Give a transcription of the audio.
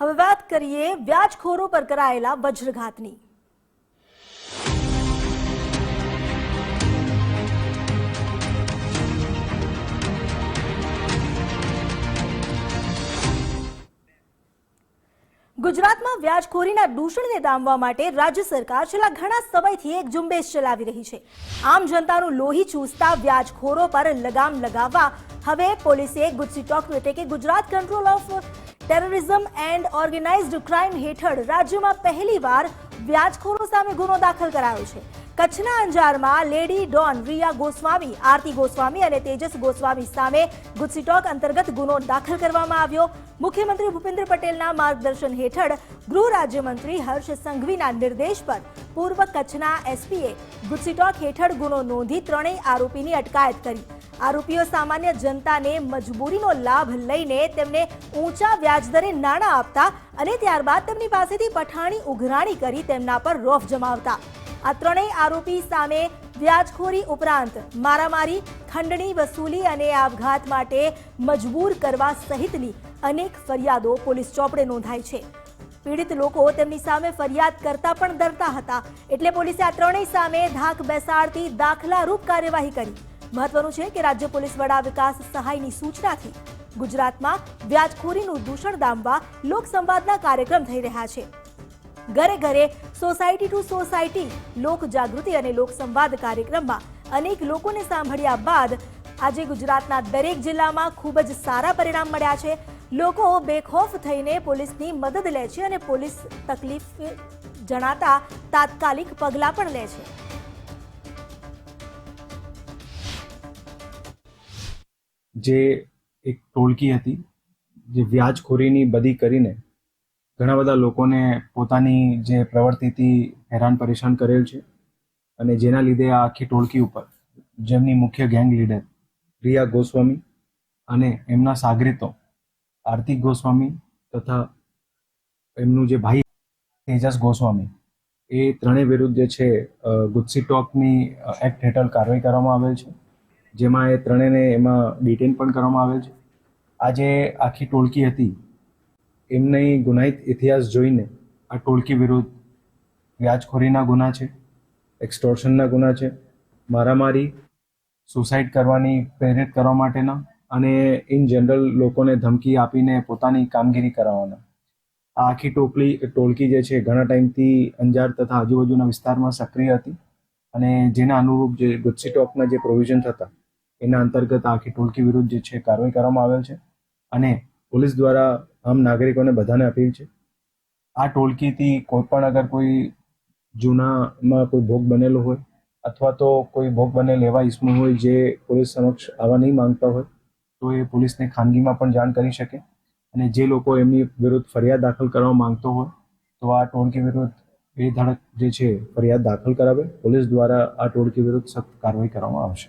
હવે વાત કરીએ વ્યાજખોરો પર કરાયેલા વજ્રઘાતની. ગુજરાતમાં વ્યાજખોરીના દૂષણને ડામવા માટે રાજ્ય સરકાર છેલ્લા ઘણા સમયથી એક ઝુંબેશ ચલાવી રહી છે. આમ જનતાનું લોહી ચૂસતા વ્યાજખોરો પર લગામ લગાવવા હવે પોલીસે ગુજસી ટોક એટલે કે Gujarat control of terrorism and organised crime હેઠળ રાજ્યમાં પહેલીવાર વ્યાજખોરો સામે ગુનો દાખલ કરાયો છે. કચ્છના અંજારમાં લેડી ડોન રિયા ગોસ્વામી, આરતી ગોસ્વામી અને તેજસ ગોસ્વામી સામે ગુસ્સીટોક અંતર્ગત ગુનો દાખલ કરવામાં આવ્યો. મુખ્યમંત્રી ભૂપેન્દ્ર પટેલના માર્ગદર્શન હેઠળ ગૃહ રાજ્યમંત્રી હર્ષ સંઘવીના નિર્દેશ પર પૂર્વ કચ્છના એસપીએ ગુસ્સીટોક હેઠળ ગુનો નોંધી ત્રણેય આરોપીની અટકાયત કરી. આરોપીઓ સામાન્ય જનતાને મજબૂરીનો લાભ લઈને તેમને ઊંચા વ્યાજદરે નાણાં આપતા અને ત્યારબાદ તેમની પાસેથી પઠાણી ઉઘરાણી કરી તેમના પર રોફ જમાવતા. આ ત્રણેય આરોપી સામે વ્યાજખોરી ઉપરાંત મારામારી, ખંડણી વસૂલી અને આપઘાત માટે મજબૂર કરવા સહિતની અનેક ફરિયાદો પોલીસ ચોપડે નોંધાઈ છે. પીડિત લોકો તેમની સામે ફરિયાદ કરતા પણ ડરતા હતા. એટલે પોલીસે આ ત્રણેય સામે ધાક બેસાડતી દાખલારૂપ કાર્યવાહી કરી. મહત્વનું છે કે રાજ્ય પોલીસ વડા વિકાસ સહાયની સૂચનાથી ગુજરાતમાં વ્યાજખોરીનું દૂષણ દામવા લોકસંવાદના કાર્યક્રમ થઈ રહ્યા છે. ઘરે ઘરે સોસાયટી ટુ સોસાયટી લોક જાગૃતિ અને લોક સંવાદ કાર્યક્રમમાં અનેક લોકોને સાંભળ્યા બાદ આજે ગુજરાતના દરેક જિલ્લામાં ખૂબ જ સારા પરિણામ મળ્યા છે. લોકો બેખોફ થઈને પોલીસની મદદ લે છે અને પોલીસ તકલીફ જણાતા તાત્કાલિક પગલાં પણ લે છે. જે એક ટોળકી હતી, જે વ્યાજખોરીની બધી કરીને ઘણા બધા લોકોને પોતાની જે પ્રવૃત્તિથી હેરાન પરેશાન કરેલ છે અને જેના લીધે આ આખી ટોળકી ઉપર જેમની મુખ્ય ગેંગ લીડર રિયા ગોસ્વામી અને એમના સાગરીતો આરતી ગોસ્વામી તથા એમનું જે ભાઈ તેજસ ગોસ્વામી, એ ત્રણેય વિરુદ્ધ જે છે ગુજસી ટોકની એક્ટ હેઠળ કાર્યવાહી કરવામાં આવેલ છે. જેમાં એ ત્રણેયને એમાં ડિટેન પણ કરવામાં આવેલ છે. આ જે આખી ટોળકી હતી. એમની ગુનાહિત ઇતિહાસ જોઈને આ ટોળકી વિરુદ્ધ વ્યાજખોરીના ગુના છે એક્સટોર્શનના ગુના છે, મારામારી સુસાઇડ કરવાની પ્રેરિત કરવા માટેના અને ઇન જનરલ લોકોને ધમકી આપીને પોતાની કામગીરી કરાવવાના. આ આખી ટોપલી ટોળકી જે છે, ઘણા ટાઈમથી અંજાર તથા આજુબાજુના વિસ્તારમાં સક્રિય હતી અને જેના અનુરૂપ જે ગુજસી ટોકના જે પ્રોવિઝન હતા એના અંતર્ગત આખી ટોળકી વિરુદ્ધ જે છે કાર્યવાહી કરવામાં આવેલ છે અને પોલીસ દ્વારા આમ નાગરિકોને બધાને અપીલ છે. આ ટોળકીથી કોઈ પણ અગર કોઈ જૂનામાં કોઈ ભોગ બનેલો હોય અથવા તો કોઈ ભોગ બનેલ એવા ઇસમો હોય જે પોલીસ સમક્ષ આવવા નહીં માંગતા હોય, તો એ પોલીસને ખાનગીમાં પણ જાણ કરી શકે અને જે લોકો એમની વિરુદ્ધ ફરિયાદ દાખલ કરવા માંગતો હોય, તો આ ટોળકી વિરુદ્ધ એ ધડક જે છે ફરિયાદ દાખલ કરાવે. પોલીસ દ્વારા આ ટોળકી વિરુદ્ધ સખત કાર્યવાહી કરવામાં આવશે.